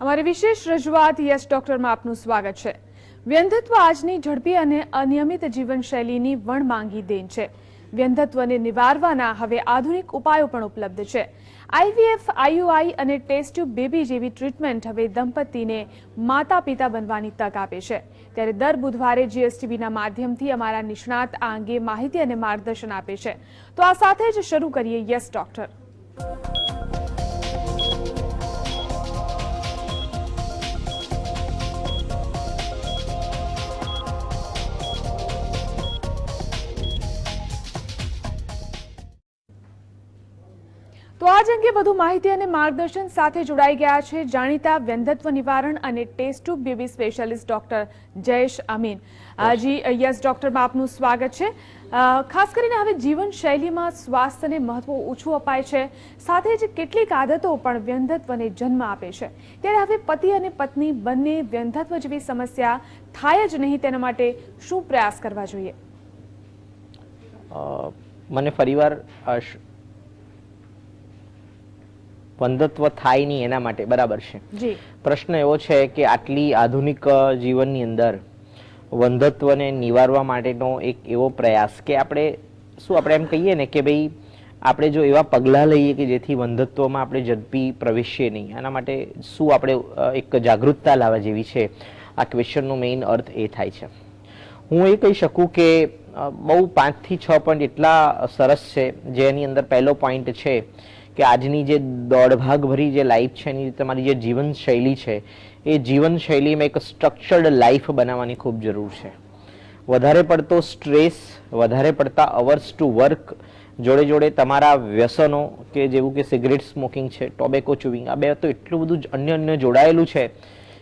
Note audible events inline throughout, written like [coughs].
અમારી વિશેષ રજૂઆત યસ ડોક્ટરમાં આપનું સ્વાગત છે. વ્યંધત્વ આજની ઝડપી અને અનિયમિત જીવનશૈલીની વણમાંગી દેન છે. વ્યંધત્વને નિવારવાના હવે આધુનિક ઉપાયો પણ ઉપલબ્ધ છે. આઈવીએફ, આઈયુઆઈ અને ટેસ્ટ ટ્યુબ બેબી જેવી ટ્રીટમેન્ટ હવે દંપતીને માતા પિતા બનવાની તક આપે છે. ત્યારે દર બુધવારે જીએસટીબીના માધ્યમથી અમારા નિષ્ણાત આ અંગે માહિતી અને માર્ગદર્શન આપે છે. તો આ સાથે જ શરૂ કરીએ યસ ડોક્ટર. તો આજ અંગે વધુ માહિતી અને માર્ગદર્શન સાથે જોડાઈ ગયા છે જાણીતા વ્યંધત્વ નિવારણ અને test tube baby specialist doctor Jayesh Amin. જી યસ ડોક્ટરમાં આપનું સ્વાગત છે. ખાસ કરીને હવે જીવનશૈલીમાં સ્વાસ્થ્યને મહત્વ ઓછું અપાય છે. સાથે જ કેટલીક આદતો પણ વ્યંધત્વને જન્મ આપે છે. ત્યારે હવે પતિ અને પત્ની બંને વ્યંધત્વ જેવી સમસ્યા થાય જ નહીં તેના માટે શું પ્રયાસ કરવા જોઈએ? મને ફરીવાર વંધત્વ થાય નહીં એના માટે. બરાબર છે? પ્રશ્ન એવો છે કે આટલી આધુનિક જીવનની અંદર વંધત્વને નિવારવા માટેનો એક એવો પ્રયાસ કે આપણે શું આપણે એમ કહીએ ને કે ભાઈ આપણે જો એવા પગલાં લઈએ કે જેથી વંધત્વમાં આપણે ઝડપી પ્રવેશીએ નહીં. આના માટે શું આપણે એક જાગૃતતા લાવવા જેવી છે? આ ક્વેશ્ચનનો મેઇન અર્થ એ થાય છે. હું એ કહી શકું કે બહુ પાંચથી છ પોઈન્ટ એટલા સરસ છે જેની અંદર પહેલો પોઈન્ટ છે કે આજની જે દોડભાગ ભરી જે લાઈફ છે, એની તમારી જે જીવનશૈલી છે, એ જીવનશૈલીમાં એક સ્ટ્રક્ચર્ડ લાઈફ બનાવવાની ખૂબ જરૂર છે. વધારે પડતો સ્ટ્રેસ વધારે પડતા અવર્સ ટુ વર્ક જોડે જોડે તમારા વ્યસનો કે જેવું કે સિગરેટ સ્મોકિંગ છે ટોબેકો ચુવિંગ આ બે તો એટલું બધું જ અન્ય અન્ય જોડાયેલું છે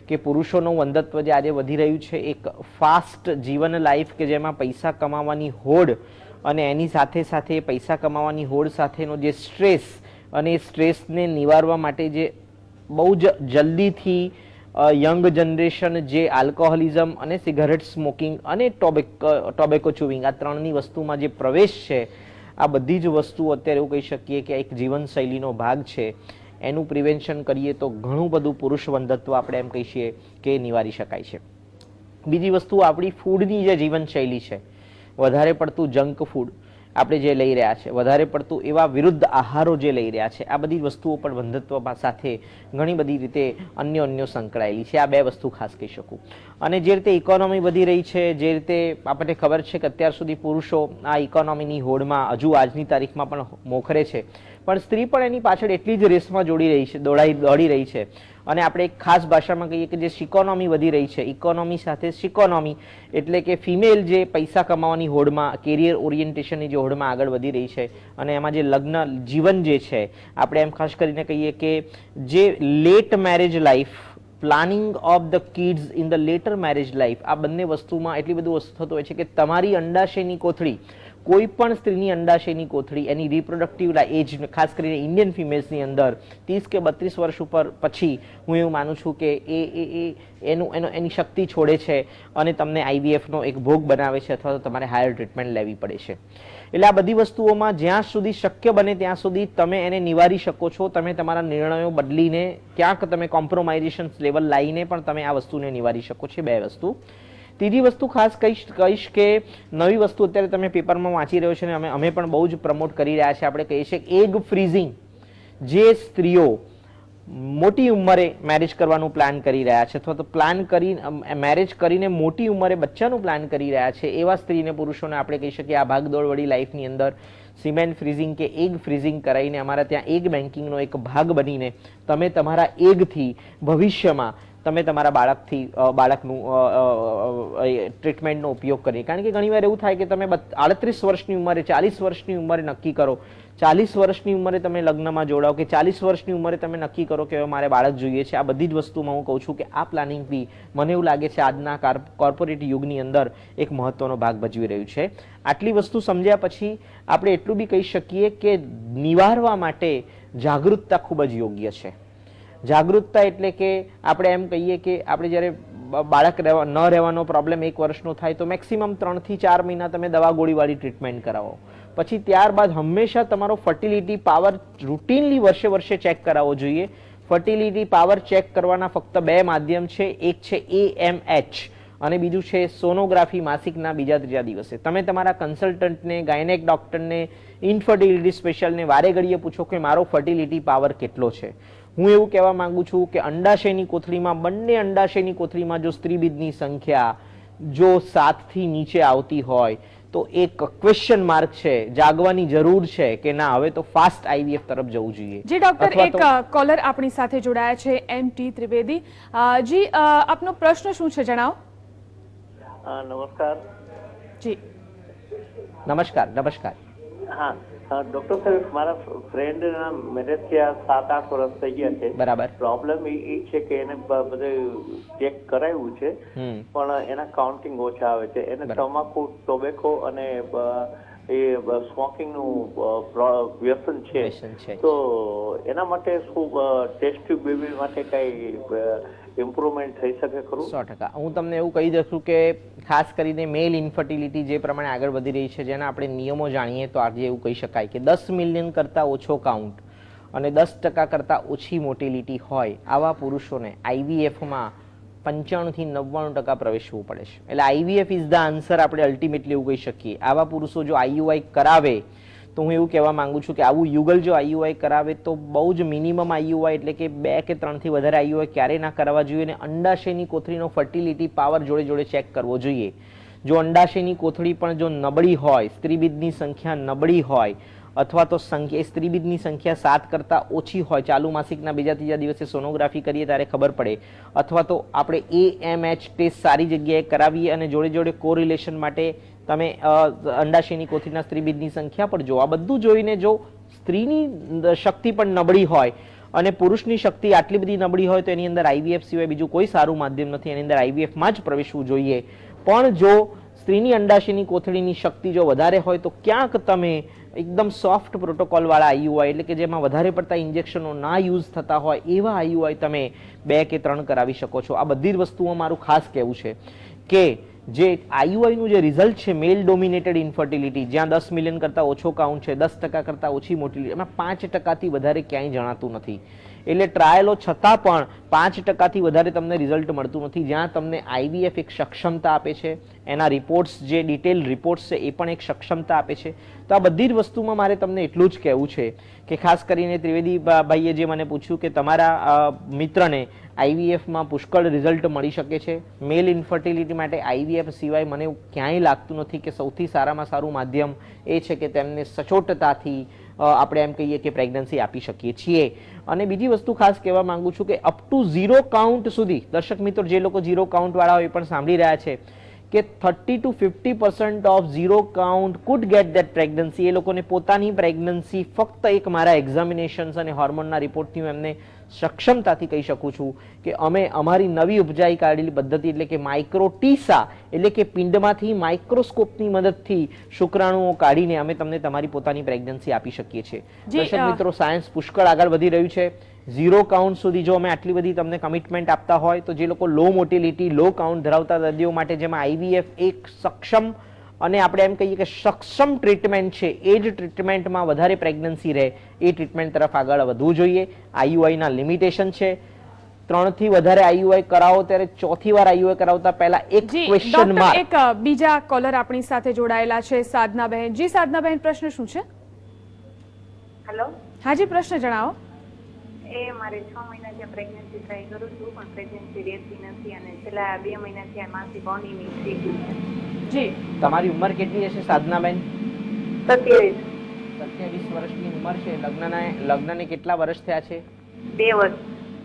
કે પુરુષોનું વંદત્વ જે આજે વધી રહ્યું છે, એક ફાસ્ટ જીવન લાઈફ કે જેમાં પૈસા કમાવાની હોડ અને એની સાથે સાથે પૈસા કમાવાની હોડ સાથેનો જે સ્ટ્રેસ અને એ સ્ટ્રેસને નિવારવા માટે જે બહુ જ જલ્દીથી યંગ જનરેશન જે આલ્કોહોલિઝમ અને સિગારેટ સ્મોકિંગ અને ટોબેક, ટોબેકો ચુવિંગ આ ત્રણની વસ્તુમાં જે પ્રવેશ છે, આ બધી જ વસ્તુઓ અત્યારે એવું કહી શકીએ કે એક જીવનશૈલીનો ભાગ છે. એનું પ્રિવેન્શન કરીએ તો ઘણું બધું પુરુષ વંધત્વ આપણે એમ કહીએ કે નિવારી શકાય છે. બીજી વસ્તુ આપણી ફૂડની જે જીવનશૈલી છે, વધારે પડતું જંક ફૂડ આપણે જે લઈ રહ્યા છે. વધારે પડતું એવા વિરુદ્ધ આહારો જે લઈ રહ્યા છે, આ બધી વસ્તુઓ પણ બંધત્વ સાથે ઘણી બધી રીતે અન્ય અન્ય સંકળાયેલી છે. આ બે વસ્તુ ખાસ કહી શકું. અને જે રીતે ઇકોનોમી વધી રહી છે, જે રીતે આપણને ખબર છે કે અત્યાર સુધી પુરુષો આ ઇકોનોમીની હોડમાં હજુ આજની તારીખમાં પણ મોખરે છે. પણ સ્ત્રી પણ એની પાછળ એટલી જ રેસમાં જોડી રહી છે, દોડાઈ, દોડી રહી છે. અને આપણે એક ખાસ ભાષામાં કહીએ કે જે શિકોનોમી વધી રહી છે ઇકોનોમી સાથે શિકોનોમી એટલે કે ફિમેલ જે પૈસા કમાવાની હોડમાં કેરિયર ઓરિએન્ટેશનની જે હોડમાં આગળ વધી રહી છે અને એમાં જે લગ્ન, જીવન જે છે, આપણે એમ ખાસ કરીને કહીએ કે જે late marriage life planning of the kids in the later marriage life આ બંને વસ્તુમાં એટલી બધું વસ્તુ થતું હોય છે કે તમારી અંડાશયની કોથળી કોઈ પણ સ્ત્રીની અંડાશયની કોથળી, એની રિપ્રોડક્ટિવ એજ ખાસ કરીને ઇન્ડિયન ફિમેલ્સની અંદર, ત્રીસ કે બત્રીસ વર્ષ ઉપર પછી હું એવું માનું છું કે એ એ એ, એનું, એનો, એની શક્તિ છોડે છે અને તમને આઈવીએફનો એક ભોગ બનાવે છે અથવા તો તમારે હાયર ટ્રીટમેન્ટ લેવી પડે છે. એટલે આ બધી વસ્તુઓમાં જ્યાં સુધી શક્ય બને ત્યાં સુધી તમે એને નિવારી શકો છો, તમે તમારા નિર્ણયો બદલીને ક્યાંક તમે કોમ્પ્રોમાઇઝેશન લેવલ લાવીને પણ તમે આ વસ્તુને નિવારી શકો છો. બે વસ્તુ. ત્રીજી વસ્તુ ખાસ કહીશ કહીશ કે નવી વસ્તુ અત્યારે તમે પેપરમાં વાંચી રહ્યો છે ને અમે અમે પણ બહુ જ પ્રમોટ કરી રહ્યા છીએ. આપણે કહીએ છીએ એગ ફ્રીઝિંગ જે સ્ત્રીઓ મોટી ઉંમરે મેરેજ કરવાનું પ્લાન કરી રહ્યા છે. અથવા તો પ્લાન કરી મેરેજ કરીને મોટી ઉંમરે બચ્ચાનું પ્લાન કરી રહ્યા છે. એવા સ્ત્રીને પુરુષોને આપણે કહી શકીએ આ ભાગદોડવાળી લાઈફની અંદર સિમેન્ટ ફ્રીઝિંગ કે એગ ફ્રીઝિંગ કરાવીને અમારા ત્યાં એગ બેન્કિંગનો એક ભાગ બનીને તમે તમારા એગથી ભવિષ્યમાં તમે તમારા બાળકથી બાળકનું ટ્રીટમેન્ટનો ઉપયોગ કરી કારણ કે ઘણીવાર એવું થાય કે તમે આડત્રીસ વર્ષની ઉંમરે, ચાલીસ વર્ષની ઉંમરે નક્કી કરો. ચાલીસ વર્ષની ઉંમરે તમે લગ્નમાં જોડાઓ કે ચાલીસ વર્ષની ઉંમરે તમે નક્કી કરો કે હવે મારે બાળક જોઈએ છે. આ બધી જ વસ્તુમાં હું કહું છું કે આ પ્લાનિંગ બી મને એવું લાગે છે આજના કોર્પોરેટ યુગની અંદર એક મહત્વનો ભાગ ભજવી રહ્યું છે. આટલી વસ્તુ સમજ્યા પછી આપણે એટલું બી કહી શકીએ કે નિવારવા માટે જાગૃતતા ખૂબ જ યોગ્ય છે. જાગૃતતા એટલે કે આપણે એમ કહીએ કે આપણે જ્યારે બાળક રહેવા, ન રહેવાનો પ્રોબ્લેમ એક વર્ષનો થાય તો મેક્સિમમ ત્રણથી ચાર મહિના તમે દવા ગોળીવાળી ટ્રીટમેન્ટ કરાવો. પછી ત્યારબાદ હંમેશા તમારો ફર્ટિલિટી પાવર રૂટીનલી વર્ષે વર્ષે ચેક કરાવવો જોઈએ. ફર્ટિલિટી પાવર ચેક કરવાના ફક્ત બે માધ્યમ છે. એક છે એએમએચ અને બીજું છે સોનોગ્રાફી માસિકના બીજા ત્રીજા દિવસે. તમે તમારા કન્સલ્ટન્ટને ગાયનેક ડૉક્ટરને ઇન્ફર્ટિલિટી સ્પેશિયલને વારે ઘડીએ પૂછો કે મારો ફર્ટિલિટી પાવર કેટલો છે? હું એવું કહેવા માંગુ છું કે અંડાશયની કોથળીમાં બંને અંડાશયની કોથળીમાં જો સ્ત્રીબીજની સંખ્યા જો સાતથી નીચે આવતી હોય તો એક ક્વેશ્ચન માર્ક છે જાગવાની જરૂર છે કે ના હવે તો ફાસ્ટ આઈવીએફ તરફ જવું જોઈએ. જી ડોક્ટર એક કોલર આપણી સાથે જોડાયા છે એમ ટી ત્રિવેદી. જી આપનો પ્રશ્ન શું છે જણાવો. નમસ્કાર. જી. નમસ્કાર નમસ્કાર. હા ડોક્ટર સાહેબ મારા ફ્રેન્ડના મેરેજ થયા સાત આઠ વર્ષ થઈ ગયા છે. બરાબર. પ્રોબ્લેમ એ છે કે એને બધે ચેક કરાવ્યું છે પણ એના કાઉન્ટિંગ ઓછા આવે છે. એને તમાકુ ટોબેકો અને એ સ્મોકિંગનું વ્યસન છે. તો એના માટે શું ટેસ્ટ બેબી માટે કઈ ઇમ્પ્રુવમેન્ટ થઈ શકે ખરું? સો ટકા. હું તમને એવું કહી દઉં છું કે ખાસ કરીને મેલ ઇન્ફર્ટિલિટી જે પ્રમાણે આગળ વધી રહી છે, જેના આપણે નિયમો જાણીએ તો આજે એવું કહી શકાય કે દસ મિલિયન કરતાં ઓછો કાઉન્ટ અને દસ ટકા કરતાં ઓછી મોટિલિટી હોય આવા પુરુષોને આઈવીએફમાં પંચાણુંથી નવ્વાણું ટકા પ્રવેશવું પડે છે. એટલે આઈવીએફ ઇઝ ધ આન્સર આપણે અલ્ટિમેટલી એવું કહી શકીએ. આવા પુરુષો જો આઈયુઆઈ કરાવે તો હું એવું કહેવા માંગુ છું કે આવું યુગલ જો આઈયુઆઈ કરાવે તો બહુ જ મિનિમમ આઈયુઆઈ એટલે કે બે કે ત્રણથી વધારે આઈયુઆઈ ક્યારેય ના કરાવવા જોઈએ અને અંડાશયની કોથળીનો ફર્ટિલિટી પાવર જોડે જોડે ચેક કરવો જોઈએ. જો અંડાશયની કોથળી પણ જો નબળી હોય, સ્ત્રીબીજની સંખ્યા નબળી હોય અથવા તો સંખ્યા સ્ત્રીબીજની સંખ્યા સાત કરતાં ઓછી હોય, ચાલુ માસિકના બીજા ત્રીજા દિવસે સોનોગ્રાફી કરીએ ત્યારે ખબર પડે. અથવા તો આપણે એ એમ એચ ટેસ્ટ સારી જગ્યાએ કરાવીએ અને જોડે જોડે કોરિલેશન માટે તમે અંડાશયની કોથળીના સ્ત્રીબીજની સંખ્યા પણ જો, આ બધું જોઈને જો સ્ત્રીની શક્તિ પણ નબળી હોય અને પુરુષની શક્તિ આટલી બધી નબળી હોય તો એની અંદર આઈવીએફ સિવાય બીજું કોઈ સારું માધ્યમ નથી, એની અંદર આઈવીએફમાં જ પ્રવેશવું જોઈએ. પણ જો સ્ત્રીની અંડાશયની કોથળીની શક્તિ જો વધારે હોય તો ક્યાંક તમે એકદમ સોફ્ટ પ્રોટોકોલવાળા આઈયુઆઈ એટલે કે જેમાં વધારે પડતા ઇન્જેક્શનો ના યુઝ થતા હોય, એવા આઈયુઆઈ તમે બે કે ત્રણ કરાવી શકો છો. આ બધી જ વસ્તુઓ મારું ખાસ કહેવું છે કે જે આઈયુઆઈનું જે રિઝલ્ટ છે મેલ ડોમિનેટેડ ઇન્ફર્ટિલિટી જ્યાં દસ મિલિયન કરતાં ઓછો કાઉન્ટ છે, દસ ટકા કરતાં ઓછી મોટી એમાં પાંચ ટકાથી વધારે ક્યાંય જણાતું નથી. એટલે ટ્રાયલો છતાં પણ પાંચ ટકાથી વધારે તમને રિઝલ્ટ મળતું નથી. જ્યાં તમને આઈવીએફ એક સક્ષમતા આપે છે, એના રિપોર્ટ્સ જે ડિટેલ રિપોર્ટ્સ છે, એ પણ એક સક્ષમતા આપે છે. તો આ બધી જ વસ્તુમાં મારે તમને એટલું જ કહેવું છે કે ખાસ કરીને ત્રિવેદી ભાઈએ જે મને પૂછ્યું કે તમારા મિત્રને આઈવીએફમાં પુષ્કળ રિઝલ્ટ મળી શકે છે. મેલ ઇન્ફર્ટિલિટી માટે આઈવીએફ સિવાય મને ક્યાંય લાગતું નથી કે સૌથી સારામાં સારું માધ્યમ એ છે કે તેમને સચોટતાથી આપણે એમ કહીએ કે પ્રેગ્નન્સી આપી શકીએ છીએ. અને બીજી વસ્તુ ખાસ કહેવા માંગુ છું કે અપ ટુ ઝીરો કાઉન્ટ સુધી, દર્શક મિત્રો જે લોકો ઝીરો કાઉન્ટવાળા હોય પણ સાંભળી રહ્યા છે, કે thirty two fifty percent of zero count could get that pregnancy એ લોકોને પોતાની પ્રેગ્નન્સી ફક્ત એક મારા એક્ઝામિનેશન્સ અને હોર્મોનના રિપોર્ટથી હું એમને સક્ષમતાથી કહી શકું છું કે અમે અમારી નવી ઉપજાઈ કાઢેલી પદ્ધતિ એટલે કે માઇક્રોટીસા એટલે કે પિંડમાંથી માઇક્રોસ્કોપની મદદથી શુક્રાણુઓ કાઢીને અમે તમને તમારી પોતાની પ્રેગ્નન્સી આપી શકીએ છીએ. દર્શક મિત્રો સાયન્સ પુષ્કળ આગળ વધી રહ્યું છે. ઝીરો કાઉન્ટ સુધી જો અમે આટલી બધી તમને કમિટમેન્ટ આપતા હોય તો જે લોકો લો મોટિલિટી લો કાઉન્ટ ધરાવતા દર્દીઓ માટે જેમાં આઈવીએફ એક સક્ષમ અને આપણે એમ કહીએ કે સક્ષમ ટ્રીટમેન્ટ છે એ જ ટ્રીટમેન્ટમાં વધારે પ્રેગ્નન્સી રહે. એ ટ્રીટમેન્ટ તરફ આગળ વધવું જોઈએ. આઈયુઆઈના લિમિટેશન છે. ત્રણથી વધારે આઈયુઆઈ કરાવો ત્યારે ચોથી વાર આઈયુઆઈ કરાવતા પહેલા એક ક્વેશ્ચન માર્ક એક બીજા કોલર આપણી સાથે જોડાયેલા છે. સાધનાબહેન. જી સાધનાબહેન પ્રશ્ન શું છે? હેલો હાજી પ્રશ્ન જણાવો. એ મારે છ મહિના ત્યાં પ્રેગ્નન્સી ટ્રાય કરું છું પણ પ્રેગ્નન્સી રહેતી નથી અને છેલ્લા બે મહિના ત્યાં માસિક અનિયમિત થઈ ગયું છે જી તમારી ઉંમર કેટલી હશે સાધનાબેન સત્યાવીસ સત્યાવીસ વર્ષની ઉંમર છે લગ્નના લગ્નને કેટલા વર્ષ થયા છે બે વર્ષ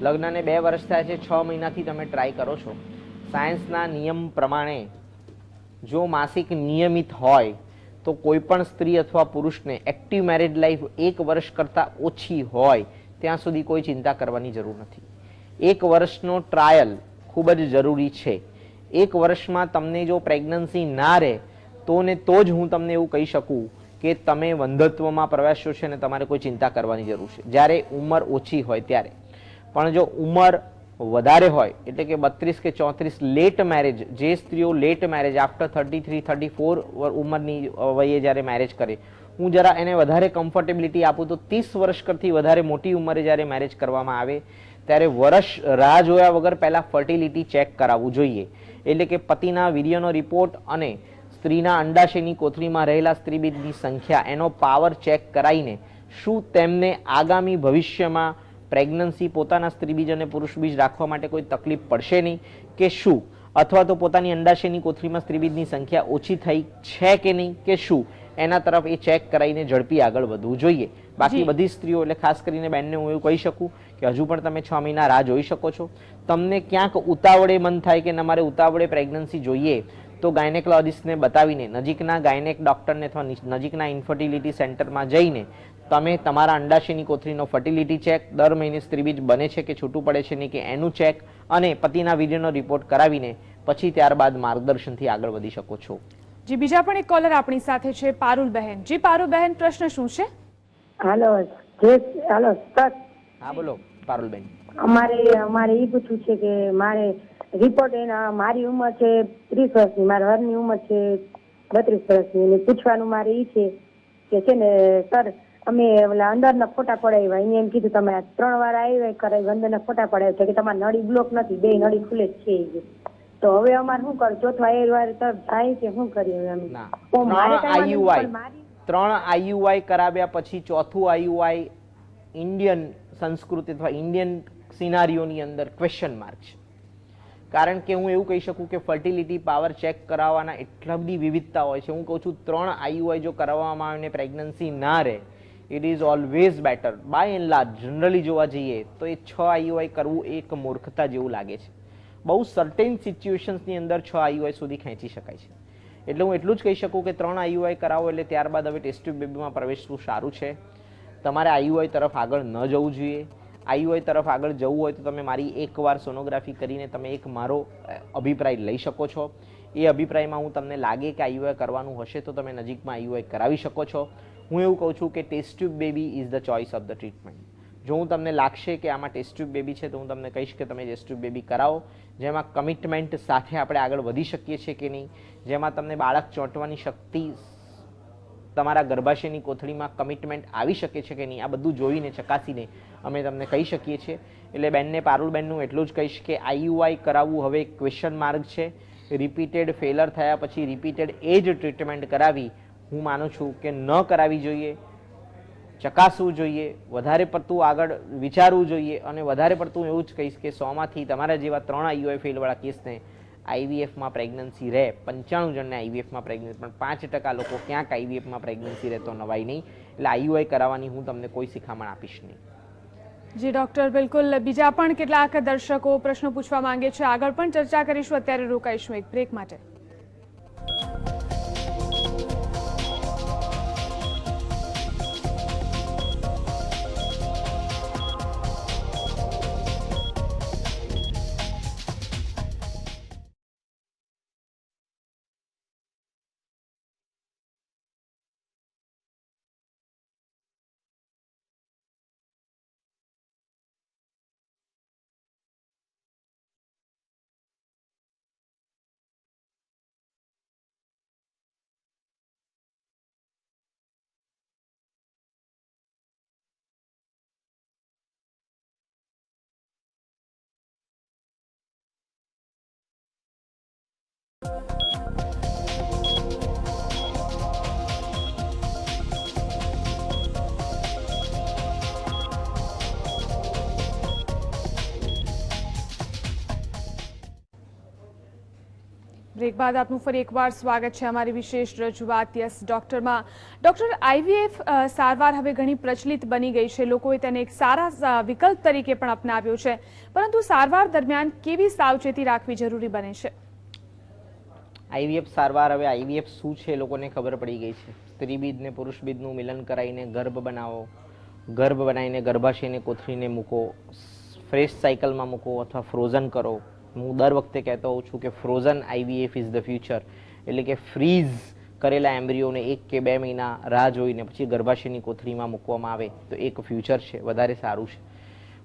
લગ્નને બે વર્ષ થયા છે છ મહિનાથી તમે ટ્રાય કરો છો સાયન્સના નિયમ પ્રમાણે જો માસિક નિયમિત હોય તો કોઈ પણ સ્ત્રી અથવા પુરુષને એક્ટિવ મેરેજ લાઈફ એક વર્ષ કરતાં ઓછી હોય ત્યાં સુધી કોઈ ચિંતા કરવાની જરૂર નથી. એક વર્ષનો ટ્રાયલ ખૂબ જ જરૂરી છે. એક વર્ષમાં તમને જો પ્રેગ્નન્સી ના રહે, તો ને તો જ હું તમને એવું કહી શકું કે તમે વંધત્વમાં પ્રવેશ્યો છે અને તમારે કોઈ ચિંતા કરવાની જરૂર છે. જ્યારે ઉંમર ઓછી હોય ત્યારે. પણ જો ઉંમર વધારે હોય, એટલે કે બત્રીસ કે ચોત્રીસ લેટ મેરેજ જે સ્ત્રીઓ late marriage after thirty three thirty four ઉંમરની વયે જ્યારે મેરેજ કરે હું જરા એને વધારે કમ્ફર્ટેબિલિટી આપું તો ત્રીસ વર્ષ કરતી વધારે મોટી ઉંમરે જ્યારે મેરેજ કરવામાં આવે, ત્યારે વર્ષ રાહ જોયા વગર પહેલાં ફર્ટિલિટી ચેક કરાવવું જોઈએ. એટલે કે પતિના વીર્યનો રિપોર્ટ અને સ્ત્રીના અંડાશયની કોથળીમાં રહેલા સ્ત્રીબીજની સંખ્યા, એનો પાવર ચેક કરાવીને શું તેમને આગામી ભવિષ્યમાં પ્રેગ્નન્સી પોતાના સ્ત્રીબીજ અને પુરુષબીજ રાખવા માટે કોઈ તકલીફ પડશે નહીં કે શું? અથવા તો પોતાની અંડાશયની કોથળીમાં સ્ત્રીબીજની સંખ્યા ઓછી થઈ છે કે નહીં કે શું? એના તરફ એ ચેક કરાવીને ઝડપી આગળ વધવું જોઈએ. બાકી બધી સ્ત્રીઓ એટલે ખાસ કરીને બેનને હું એવું કહી શકું કે હજુ પણ તમે છ મહિના રાહ જોઈ શકો છો. તમને ક્યાંક ઉતાવળે મન થાય કે તમારે ઉતાવળે પ્રેગ્નન્સી જોઈએ તો ગાયનેકોલોજીસ્ટને બતાવીને નજીકના ગાયનેક ડોક્ટરને અથવા નજીકના ઇન્ફર્ટિલિટી સેન્ટરમાં જઈને તમે તમારા અંડાશયની કોથળીનો ફર્ટિલિટી ચેક દર મહિને સ્ત્રીબીજ બને છે કે છૂટું પડે છે નહીં કે એનું ચેક અને પતિના વીર્યનો રિપોર્ટ કરાવીને પછી ત્યારબાદ માર્ગદર્શનથી આગળ વધી શકો છો. જી બીજા પણ એક કોલર આપણી સાથે છે પારુલ બહેન. જી પારુલ બહેન પ્રશ્ન શું છે? હાલો જે હાલો સર. હા બોલો પારુલબેન અમારે અમારે એ પૂછવું છે કે મારે રિપોર્ટ એના મારી ઉંમર છે ત્રીસ વર્ષની મારા વરની ઉંમર છે બત્રીસ વર્ષની. અને પૂછવાનું મારે એ છે કે છે ને સર અમે ઓલા અંદરના ફોટા પડાવ્યા. અહીંયા એમ કીધું તમે ત્રણ વાર આવ્યા કરાવી અંદરના ફોટા પડાવ્યા છે કે તમારી નળી બ્લોક નથી બે નળી ખુલે જ છે. તો હવે અમારે શું કરું ચોથા એ વાર તરફ જાય કે શું કરીએ આઈયુઆઈ ત્રણ આઈયુઆઈ કરાવ્યા પછી ચોથું આઈયુઆઈ ઇન્ડિયન સંસ્કૃતિ અથવા ઇન્ડિયન સિનારીઓની અંદર ક્વેશ્ચન માર્ક છે. કારણ કે હું એવું કહી શકું કે ફર્ટિલિટી પાવર ચેક કરાવવાના એટલા બધી વિવિધતા હોય છે. હું કહું છું ત્રણ આઈયુઆઈ જો કરાવવામાં આવે ને પ્રેગ્નન્સી ના રહે it is always better by and large generally જોવા જઈએ તો એ છ આઈયુઆઈ કરવું એક મૂર્ખતા જેવું લાગે છે. બહુ સર્ટેન સિચ્યુએશન્સની અંદર છ આઈયુઆઈ સુધી ખેંચી શકાય છે. એટલે હું એટલું જ કહી શકું કે ત્રણ આઈયુઆઈ કરાવો એટલે ત્યારબાદ હવે ટેસ્ટ ટ્યુબ બેબીમાં પ્રવેશવું સારું છે. તમારે આઈયુઆઈ તરફ આગળ ન જવું જોઈએ. આઈયુઆઈ તરફ આગળ જવું હોય તો તમે મારી એકવાર સોનોગ્રાફી કરીને તમે એક મારો અભિપ્રાય લઈ શકો છો. એ અભિપ્રાયમાં હું તમને લાગે કે આઈયુઆઈ કરવાનું હશે તો તમે નજીકમાં આઈયુઆઈ કરાવી શકો છો. હું એવું કહું છું કે test tube baby is the choice of the treatment જો હું તમને લાગશે કે આમાં ટેસ્ટ ટ્યુબ બેબી છે, તો હું તમને કહીશ કે તમે ટેસ્ટ ટ્યુબ બેબી કરાવો, જેમાં કમિટમેન્ટ સાથે આપણે આગળ વધી શકીએ છીએ કે નહીં, જેમાં તમને બાળક ચોંટવાની શક્તિ, તમારા ગર્ભાશયની કોથળીમાં કમિટમેન્ટ આવી શકે છે કે નહીં, આ બધું જોઈને, ચકાસીને અમે તમને કહી શકીએ છીએ. એટલે બેનને, પારુલબેનનું એટલું જ કહીશ કે આઈયુઆઈ કરાવવું હવે ક્વેશ્ચન માર્ક છે. રિપીટેડ ફેલર થયા પછી રિપીટેડ એ જ ટ્રીટમેન્ટ કરાવી હું માનું છું કે ન કરાવી જોઈએ. ચકાસવું જોઈએ, વધારે પડતું આગળ વિચારવું જોઈએ અને વધારે પડતું એવું જ કહીશ કે સોમાંથી તમારા જેવા ત્રણ આઈયુઆઈ કેસને આઈવીએફમાં પ્રેગ્નન્સી રહે, પંચાણું જણને આઈવીએફમાં પ્રેગ્નન્સી, પણ પાંચ ટકા લોકો ક્યાંક આઈવીએફમાં પ્રેગ્નન્સી રહેતો નવાઈ નહીં. એટલે આઈયુઆઈ કરાવવાની હું તમને કોઈ શિખામણ આપીશ નહીં. જી, ડોક્ટર, બિલકુલ. બીજા પણ કેટલાક દર્શકો પ્રશ્નો પૂછવા માંગે છે. આગળ પણ ચર્ચા કરીશું. અત્યારે રોકાઈશું એક બ્રેક માટે. બ્રેક બાદ આપનું ફરી એકવાર સ્વાગત છે અમારી વિશેષ રજૂઆત. યસ ડોક્ટરમાં ડોક્ટર આઈવીએફ સારવાર હવે ઘણી પ્રચલિત બની ગઈ છે. લોકોએ તેને એક સારા વિકલ્પ તરીકે પણ અપનાવ્યો છે. પરંતુ સારવાર દરમિયાન કેવી સાવચેતી રાખવી જરૂરી બને છે? આઈવીએફ સારવાર હવે આઈવીએફ શું છે લોકોને ખબર પડી ગઈ છે. સ્ત્રી બીજ ને પુરુષ મિલન કરાવીને ગર્ભ બનાવો, ગર્ભ બનાવીને ગર્ભાશયને કોથળીને મૂકો, ફ્રેશ સાયકલમાં મૂકો અથવા ફ્રોઝન કરો. હું દર વખતે કહેતો હોઉં છું કે frozen IVF is the future એટલે કે ફ્રીઝ કરેલા એમ્બ્રિયોને એક કે બે મહિના રાહ જોઈને પછી ગર્ભાશયની કોથળીમાં મૂકવામાં આવે તો એક ફ્યુચર છે, વધારે સારું છે.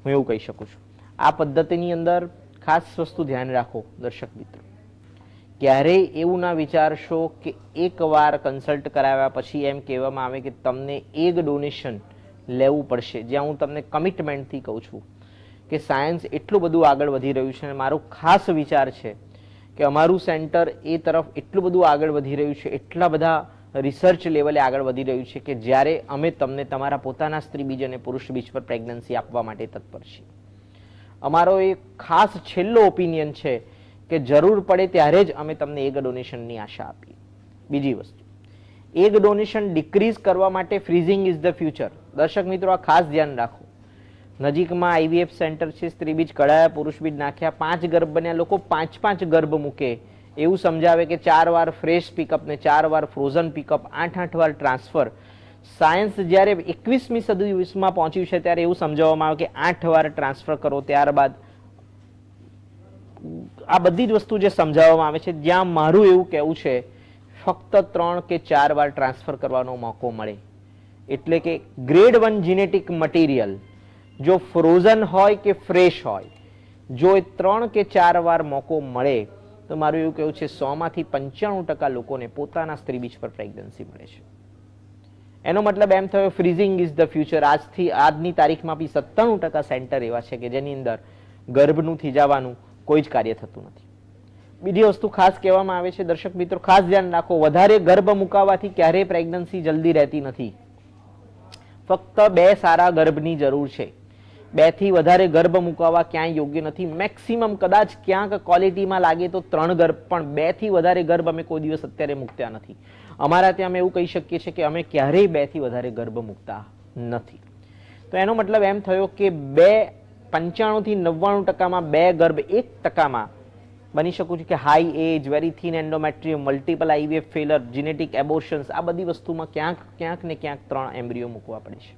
હું એવું કહી શકું છું. આ પદ્ધતિની અંદર ખાસ વસ્તુ ધ્યાન રાખો, દર્શક મિત્રો. ક્યારેય એવું ના વિચારશો કે એકવાર કન્સલ્ટ કરાવ્યા પછી એમ કહેવામાં આવે કે તમને એક ડોનેશન લેવું પડશે. જ્યાં હું તમને કમિટમેન્ટથી કહું છું. કે સાયન્સ એટલું બધું આગળ વધી રહ્યું છે અને મારો ખાસ વિચાર છે કે અમારું સેન્ટર એ તરફ એટલું બધું આગળ વધી રહ્યું છે, એટલા બધા રિસર્ચ લેવલે આગળ વધી રહ્યું છે કે જ્યારે અમે તમને તમારા પોતાના સ્ત્રી બીજ અને પુરુષ બીજ પર પ્રેગ્નન્સી આપવા માટે તત્પર છીએ. અમારો એ ખાસ છેલ્લો ઓપિનિયન છે કે જરૂર પડે ત્યારે જ અમે તમને એક ડોનેશનની આશા આપીએ. બીજી વસ્તુ, એક ડોનેશન ડિક્રીઝ કરવા માટે ફ્રીઝિંગ ઇઝ ધ ફ્યુચર દર્શક મિત્રો, આ ખાસ ધ્યાન રાખો. નજીકમાં આઈવીએફ સેન્ટર છે, સ્ત્રી બીજ કઢાયા, પુરુષ બીજ નાખ્યા, પાંચ ગર્ભ બન્યા, લોકો પાંચ પાંચ ગર્ભ મૂકે. એવું સમજાવે કે ચાર વાર ફ્રેશ પિકઅપ ને ચાર વાર ફ્રોઝન પિકઅપ આઠ આઠ વાર ટ્રાન્સફર સાયન્સ જ્યારે એકવીસમી સદી વીસમાં પહોંચ્યું છે, ત્યારે એવું સમજાવવામાં આવે કે આઠ વાર ટ્રાન્સફર કરો, ત્યારબાદ આ બધી જ વસ્તુ જે સમજાવવામાં આવે છે, જ્યાં મારું એવું કહેવું છે, ફક્ત ત્રણ કે ચાર વાર ટ્રાન્સફર કરવાનો મોકો મળે. એટલે કે ગ્રેડ વન જીનેટિક મટીરિયલ જો ફ્રોઝન હોય કે ફ્રેશ હોય, જો એ ત્રણ કે ચાર વાર મોકો મળે, તો મારું એવું કહેવું છે સોમાંથી પંચાણું ટકા લોકોને પોતાના સ્ત્રી બીજ પર પ્રેગ્નન્સી મળે છે. એનો મતલબ એમ થયો ફ્રીઝિંગ ઇઝ ધ ફ્યુચર આજથી, આજની તારીખમાં બી સત્તાણું ટકા સેન્ટર એવા છે કે જેની અંદર ગર્ભનું થીજાવાનું કોઈ જ કાર્ય થતું નથી. બીજી વસ્તુ ખાસ કહેવામાં આવે છે, દર્શક મિત્રો, ખાસ ધ્યાન રાખો, વધારે ગર્ભ મુકાવાથી ક્યારેય પ્રેગ્નન્સી જલ્દી રહેતી નથી. ફક્ત બે સારા ગર્ભની જરૂર છે. બેથી વધારે ગર્ભ મુકાવવા ક્યાંય યોગ્ય નથી. મેક્સિમમ કદાચ ક્યાંક ક્વોલિટીમાં લાગે તો ત્રણ ગર્ભ, પણ બેથી વધારે ગર્ભ અમે કોઈ દિવસ અત્યારે મૂકતા નથી. અમારા ત્યાં અમે એવું કહી શકીએ છીએ કે અમે ક્યારેય બેથી વધારે ગર્ભ મૂકતા નથી. તો એનો મતલબ એમ થયો કે બે પંચાણું થી નવ્વાણું ટકામાં બે ગર્ભ એક ટકામાં બની શકું છું કે high age very thin endometrium multiple IVF failure genetic abortions આ બધી વસ્તુમાં ક્યાંક ક્યાંક ને ક્યાંક ત્રણ એમ્બ્રિયો મૂકવા પડે છે.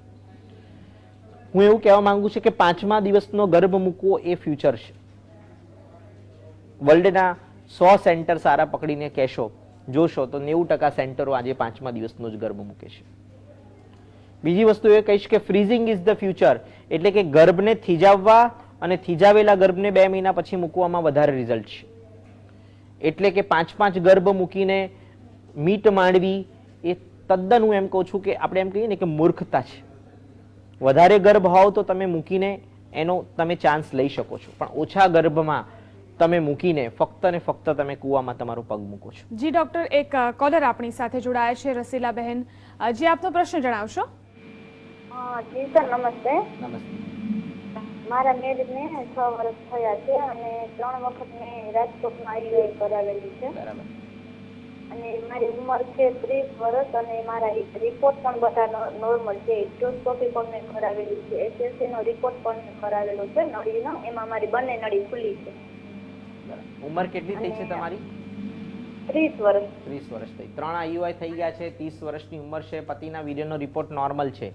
હું એવું કહેવા માંગુ છું કે પાંચમા દિવસનો ગર્ભ મૂકવો એ ફ્યુચર છે. વર્લ્ડના સો સેન્ટર સારા પકડીને કહેશો, જોશો તો નેવું ટકા સેન્ટરો આજે પાંચમા દિવસનો જ ગર્ભ મૂકે છે. બીજી વસ્તુ એ કહીશ કે ફ્રીઝિંગ ઇઝ ધ ફ્યુચર એટલે કે ગર્ભને થીજાવવા અને થીજાવેલા ગર્ભને બે મહિના પછી મૂકવામાં વધારે રિઝલ્ટ છે. એટલે કે પાંચ પાંચ ગર્ભ મૂકીને મીટ માંડવી એ તદ્દન હું એમ કહું છું કે આપણે એમ કહીએ ને કે મૂર્ખતા છે. વધારે ગર્ભ હોવ તો તમે મૂકીને એનો તમે ચાન્સ લઈ શકો છો. પણ ઓછા ગર્ભમાં તમે મૂકીને ફક્ત ને ફક્ત તમે કૂવામાં તમારો પગ મૂકો છો. જી ડોક્ટર એક કોલર આપણી સાથે જોડાયા છે રસીલા બહેન. જે આપનો પ્રશ્ન જણાવશો? હા જી સર નમસ્તે. નમસ્તે. મારા મેરેજને છ વર્ષ થયા છે અને ત્રણ વખત મેં રાજકોટમાં આઈયુઆઈ કરાવેલી છે. બરાબર. અને મારી ઉંમર છે ત્રીસ વર્ષ અને મારા રિપોર્ટ પણ બધા નોર્મલ છે. ઇન્ડોસ્કોપી પણ મેં કરાવેલી છે. એસએસસીનો રિપોર્ટ પણ મેં કરાવેલો છે. નળીનો એમાં મારી બંને નળી ખુલ્લી છે. ઉંમર કેટલી થઈ છે તમારી? ત્રીસ વર્ષ. ત્રીસ વર્ષ થઈ. ત્રણ આઈયુઆઈ થઈ ગયા છે. ત્રીસ વર્ષની ઉંમર છે. પતિના વીર્યનો રિપોર્ટ નોર્મલ છે.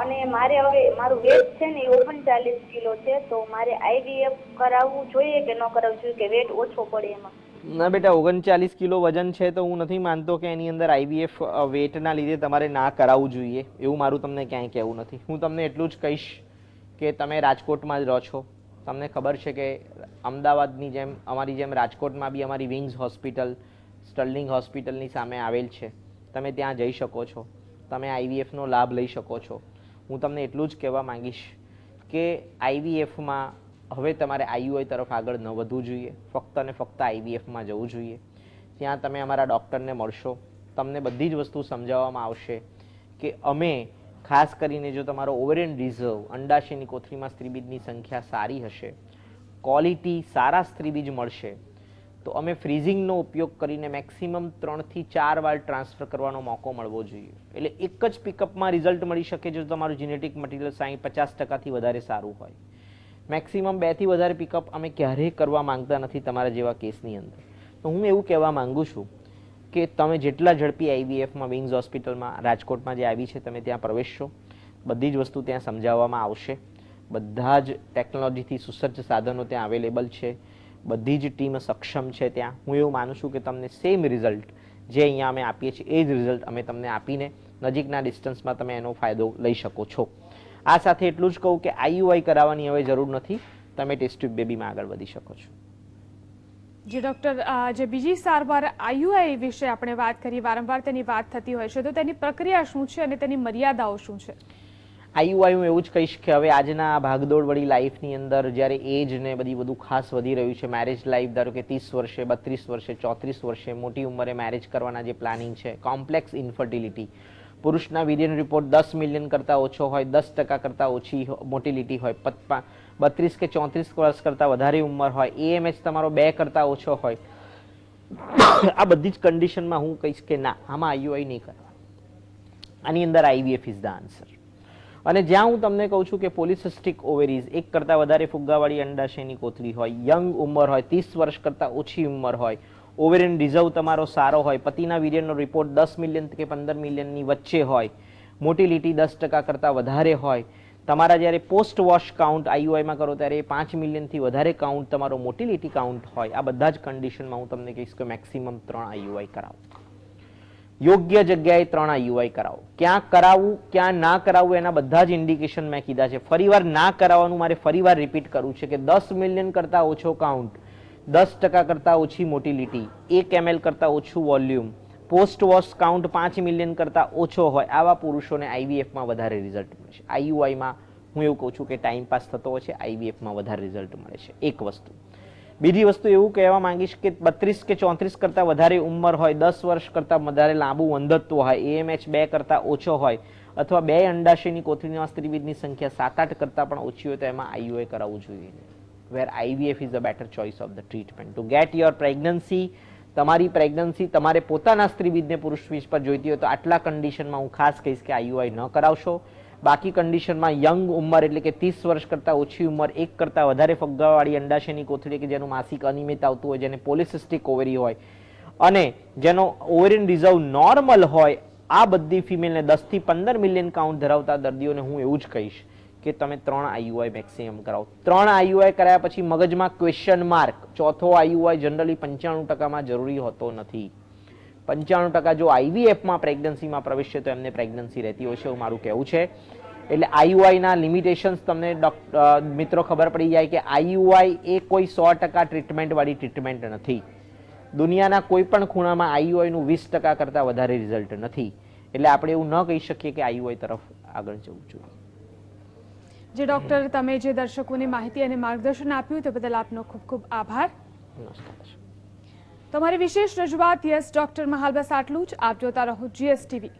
અને મારે હવે મારું વેટ છે ને એ ઓગણચાલીસ કિલો છે. તો મારે આઈવીએફ કરાવવું જોઈએ કે ન કરાવવું જોઈએ? કે વેટ ઓછો પડે એમાં? ના બેટા, ઓગણચાલીસ કિલો વજન છે તો હું નથી માનતો કે એની અંદર આઈવીએફ વેટના લીધે તમારે ના કરાવવું જોઈએ. એવું મારું તમને ક્યાંય કહેવું નથી. હું તમને એટલું જ કહીશ કે તમે રાજકોટમાં જ રહો છો. તમને ખબર છે કે અમદાવાદની જેમ, અમારી જેમ રાજકોટમાં બી અમારી વિંગ્સ હોસ્પિટલ સ્ટર્લિંગ હોસ્પિટલની સામે આવેલ છે. તમે ત્યાં જઈ શકો છો. તમે આઈવીએફનો લાભ લઈ શકો છો. હું તમને એટલું જ કહેવા માંગીશ કે આઈવીએફમાં હવે તમારે આઈયુઆઈ તરફ આગળ ન વધવું જોઈએ. ફક્ત અને ફક્ત આઈવીએફમાં જવું જોઈએ. ત્યાં તમે અમારા ડૉક્ટરને મળશો. તમને બધી જ વસ્તુ સમજાવવામાં આવશે કે અમે ખાસ કરીને જો તમારો ઓવરિયન રિઝર્વ અંડાશયની કોથળીમાં સ્ત્રીબીજની સંખ્યા સારી હશે, ક્વોલિટી સારા સ્ત્રીબીજ મળશે, તો અમે ફ્રીઝિંગનો ઉપયોગ કરીને મેક્સિમમ ત્રણથી ચાર વાર ટ્રાન્સફર કરવાનો મોકો મળવો જોઈએ. એટલે એક જ પિકઅપમાં રિઝલ્ટ મળી શકે જો તમારું જીનેટિક મટીરિયલ સાઠ પચાસ ટકાથી વધારે સારું હોય. મેક્સિમમ બેથી વધારે પિકઅપ અમે ક્યારેય કરવા માંગતા નથી તમારા જેવા કેસની અંદર. તો હું એવું કહેવા માંગુ છું કે તમે જેટલા ઝડપી આઈવીએફમાં વિંગ્સ હોસ્પિટલમાં રાજકોટમાં જે આવી છે, તમે ત્યાં પ્રવેશશો. બધી જ વસ્તુ ત્યાં સમજાવવામાં આવશે. બધા જ ટેકનોલોજીથી સુસજ્જ સાધનો ત્યાં અવેલેબલ છે. બધી જ ટીમ સક્ષમ છે ત્યાં. હું એવું માનું છું કે તમને સેમ રિઝલ્ટ જે અહીંયા અમે આપીએ છીએ, એ જ રિઝલ્ટ અમે તમને આપીને નજીકના ડિસ્ટન્સમાં તમે એનો ફાયદો લઈ શકો છો. આ સાથે એટલું જ કહું કે આઈયુઆઈ કરાવવાની હવે જરૂર નથી. તમે ટેસ્ટ ટ્યુબ બેબીમાં આગળ વધી શકો છો. જે ડૉક્ટર જે બીજી સારવાર આઈયુઆઈ વિશે આપણે વાત કરી વારંવાર તેની વાત થતી હોય છે તો તેની પ્રક્રિયા શું છે અને તેની મર્યાદાઓ શું છે? આઈયુઆઈ હું એવું જ કહીશ કે હવે આજના ભાગદોડ વળી લાઈફની અંદર જ્યારે એજ ને બધી બધું ખાસ વધી રહ્યું છે મેરેજ લાઈફ ધારો કે ત્રીસ વર્ષે બત્રીસ વર્ષે ચોત્રીસ વર્ષે મોટી ઉંમરે મેરેજ કરવાના જે પ્લાનિંગ છે કોમ્પ્લેક્સ ઇન્ફર્ટિલિટી પુરુષના વીર્યનો રિપોર્ટ દસ મિલિયન કરતાં ઓછો હોય, દસ ટકા કરતાં ઓછી મોટિલિટી હોય. બત્રીસ કે ચોત્રીસ વર્ષ કરતાં વધારે ઉંમર હોય. એએમએચ તમારો બે કરતાં ઓછો હોય. [coughs] આ બધી જ કન્ડિશનમાં હું કહીશ કે ના, આમાં આઈયુઆઈ નહીં કરવા. આની અંદર આઈવીએફ ઇઝ ધ આન્સર અને જ્યાં હું તમને કહું છું કે પોલિસિસ્ટિક ઓવેરીઝ એક કરતાં વધારે ફુગ્ગાવાળી અંડાશયની કોથળી હોય યંગ ઉંમર હોય, ત્રીસ વર્ષ કરતાં ઓછી ઉંમર હોય ઓવેરિયન રિઝર્વ તમારો સારો હોય. પતિના વીર્યનો રિપોર્ટ દસ મિલિયન કે પંદર મિલિયનની વચ્ચે હોય. મોટિલિટી દસ ટકા કરતાં વધારે હોય. તમારા જ્યારે પોસ્ટ વોશ કાઉન્ટ આઈયુઆઈમાં કરો ત્યારે પાંચ મિલિયનથી વધારે કાઉન્ટ તમારો મોટિલિટી કાઉન્ટ હોય. આ બધા જ કન્ડિશનમાં હું તમને કહીશ કે મેક્સિમમ ત્રણ આઈયુઆઈ કરાવો. યોગ્ય જગ્યાએ ત્રણ આઈયુઆઈ કરાવો. ક્યાં કરાવવું, ક્યાં ના કરાવવું એના બધા જ ઇન્ડિકેશન મેં કીધા છે. ફરીવાર ના કરાવવાનું મારે ફરીવાર રિપીટ કરવું છે કે દસ મિલિયન કરતાં ઓછો કાઉન્ટ દસ ટકા કરતાં ઓછી મોટિલિટી એક એમએલ કરતાં ઓછું વોલ્યુમ પોસ્ટ વોશ કાઉન્ટ પાંચ મિલિયન કરતાં ઓછો હોય, આવા પુરુષોને આઈવીએફમાં વધારે રિઝલ્ટ મળે છે. આઈયુઆઈમાં હું એવું કહું છું કે ટાઈમ પાસ થતો હોય છે આઈવીએફમાં વધારે રિઝલ્ટ મળે છે. એક વસ્તુ. બીજી વસ્તુ એવું કહેવા માંગીશ કે બત્રીસ કે ચોત્રીસ કરતાં વધારે ઉંમર હોય, દસ વર્ષ કરતાં વધારે લાંબુ વંધત્વ હોય એએમએચ બે કરતાં ઓછો હોય, અથવા બે અંડાશયની કોથળીમાં સ્ત્રીવિધની સંખ્યા સાત આઠ કરતાં પણ ઓછી હોય, તો એમાં આઈયુઆઈ કરાવવું જોઈએ. Where IVF is a better choice of the treatment To get your pregnancy તમારી પ્રેગ્નન્સી તમારે પોતાના સ્ત્રીવિદને પુરુષ બીજ પર જોઈતી હોય તો આટલા કન્ડિશનમાં હું ખાસ કહીશ કે આઈયુઆઈ ન કરાવશો. બાકી કન્ડિશનમાં યંગ ઉંમર એટલે કે ત્રીસ વર્ષ કરતાં ઓછી ઉંમર, એક કરતાં વધારે ફગ્ગાવાળી અંડાશયની કોથળી કે જેનું માસિક અનિયમિત આવતું હોય, જેને પોલિસિસ્ટિક ઓવેરી હોય, અને જેનો ઓવેરિયન રિઝર્વ નોર્મલ હોય, આ બધી ફિમેલને દસથી પંદર મિલિયન કાઉન્ટ ધરાવતા દર્દીઓને હું એવું જ કહીશ. કે તમે ત્રણ આઈયુઆઈ મેક્સિમમ કરાવો. ત્રણ આઈયુઆઈ કરાયા પછી મગજમાં ક્વેશ્ચન માર્ક ચોથો આઈયુઆઈ જનરલી પંચાણું ટકામાં જરૂરી હોતો નથી. પંચાણું ટકા જો આઈવીએફમાં પ્રેગ્નન્સીમાં પ્રવેશે તો એમને પ્રેગ્નન્સી રહેતી હોય છે એવું મારું કહેવું છે. એટલે આઈયુઆઈના લિમિટેશન્સ તમને મિત્રો ખબર પડી જાય કે આઈયુઆઈ એ કોઈ સો ટકા ટ્રીટમેન્ટવાળી ટ્રીટમેન્ટ નથી. દુનિયાના કોઈ પણ ખૂણામાં આઈયુઆઈનું વીસ ટકા કરતાં વધારે રિઝલ્ટ નથી. એટલે આપણે એવું ન કહી શકીએ કે આઈયુઆઈ તરફ આગળ જવું જોઈએ. જે ડોક્ટર તમે જે દર્શકોને માહિતી અને માર્ગદર્શન આપ્યું તે બદલ આપનો ખૂબ ખૂબ આભાર. તમારી વિશેષ રજૂઆત યસ ડોક્ટરમાં હાલ બસ આટલું જ. આપ જોતા રહો જીએસટીવી